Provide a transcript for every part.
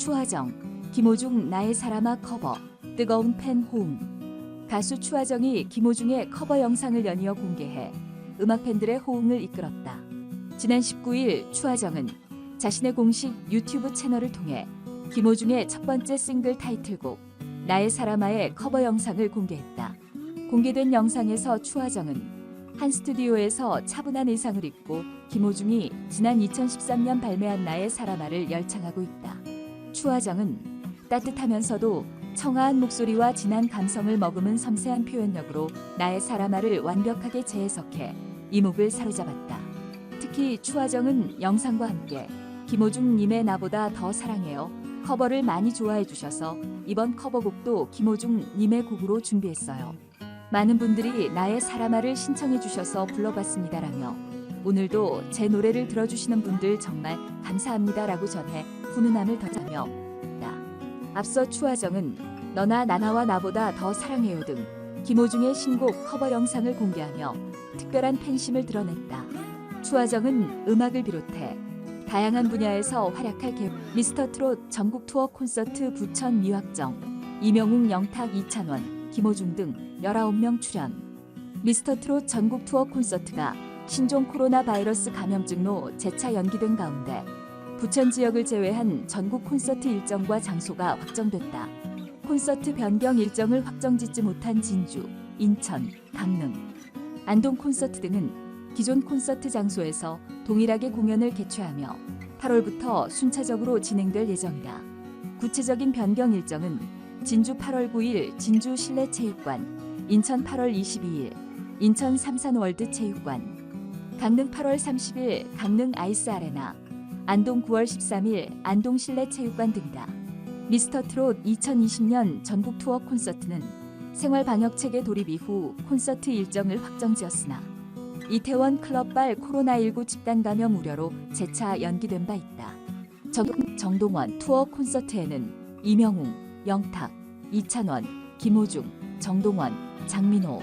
추하정, 김호중 나의 사람아 커버, 뜨거운 팬 호응. 가수 추하정이 김호중의 커버 영상을 연이어 공개해 음악 팬들의 호응을 이끌었다. 지난 19일 추하정은 자신의 공식 유튜브 채널을 통해 김호중의 첫 번째 싱글 타이틀곡 나의 사람아의 커버 영상을 공개했다. 공개된 영상에서 추하정은 한 스튜디오에서 차분한 의상을 입고 김호중이 지난 2013년 발매한 나의 사람아를 열창하고 있다. 추하정은 따뜻하면서도 청아한 목소리와 진한 감성을 머금은 섬세한 표현력으로 나의 사람아를 완벽하게 재해석해 이목을 사로잡았다. 특히 추하정은 영상과 함께 김호중 님의 나보다 더 사랑해요. 커버를 많이 좋아해 주셔서 이번 커버곡도 김호중 님의 곡으로 준비했어요. 많은 분들이 나의 사람아를 신청해 주셔서 불러봤습니다라며 오늘도 제 노래를 들어주시는 분들 정말 감사합니다라고 전해 훈훈함을 더자며 다. 앞서 추하정은 너나 나나와 나보다 더 사랑해요 등 김호중의 신곡 커버 영상을 공개하며 특별한 팬심을 드러냈다. 추하정은 음악을 비롯해 다양한 분야에서 활약할 계획 미스터 트롯 전국 투어 콘서트 부천 미확정 이명웅 영탁 이찬원 김호중 등 19명 출연 미스터 트롯 전국 투어 콘서트가 신종 코로나 바이러스 감염증로 재차 연기된 가운데 부천 지역을 제외한 전국 콘서트 일정과 장소가 확정됐다. 콘서트 변경 일정을 확정짓지 못한 진주, 인천, 강릉, 안동 콘서트 등은 기존 콘서트 장소에서 동일하게 공연을 개최하며 8월부터 순차적으로 진행될 예정이다. 구체적인 변경 일정은 진주 8월 9일 진주 실내체육관, 인천 8월 22일 인천 삼산월드 체육관, 강릉 8월 30일 강릉 아이스 아레나, 안동 9월 13일 안동 실내체육관 등이다. 미스터 트롯 2020년 전국 투어 콘서트는 생활 방역 체계 돌입 이후 콘서트 일정을 확정지었으나 이태원 클럽발 코로나19 집단 감염 우려로 재차 연기된 바 있다. 정, 정동원 투어 콘서트에는 이명웅, 영탁, 이찬원, 김호중, 정동원, 장민호,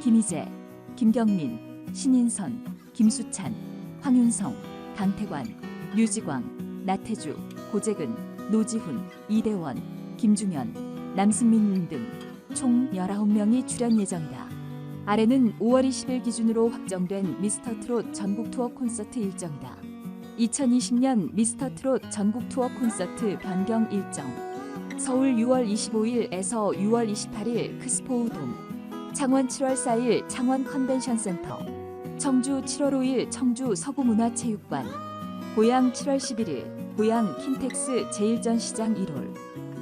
김희재, 김경민, 신인선, 김수찬, 황윤성, 강태관, 류지광, 나태주, 고재근, 노지훈, 이대원, 김중현, 남승민 등 총 19명이 출연 예정이다. 아래는 5월 20일 기준으로 확정된 미스터 트롯 전국 투어 콘서트 일정이다. 2020년 미스터 트롯 전국 투어 콘서트 변경 일정. 서울 6월 25일에서 6월 28일 크스포우돔, 창원 7월 4일 창원 컨벤션 센터, 청주 7월 5일 청주 서구문화체육관, 고양 7월 11일 고양 킨텍스 제1전 시장 1홀,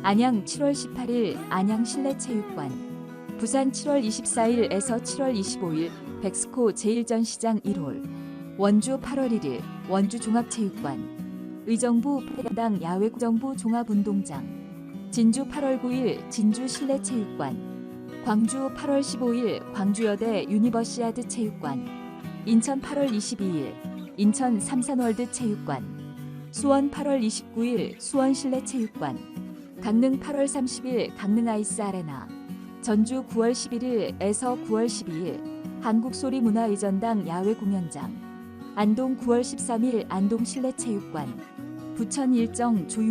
안양 7월 18일 안양 실내체육관, 부산 7월 24일에서 7월 25일 백스코 제1전 시장 1홀, 원주 8월 1일 원주 종합체육관, 의정부 당 야외정부 종합운동장, 진주 8월 9일 진주 실내체육관, 광주 8월 15일 광주여대 유니버시아드 체육관, 인천 8월 22일 인천 삼산월드 체육관, 수원 8월 29일 수원 실내 체육관, 강릉 8월 30일 강릉 아이스 아레나, 전주 9월 11일에서 9월 12일 한국소리 문화의전당 야외 공연장, 안동 9월 13일 안동 실내 체육관, 부천 일정 조유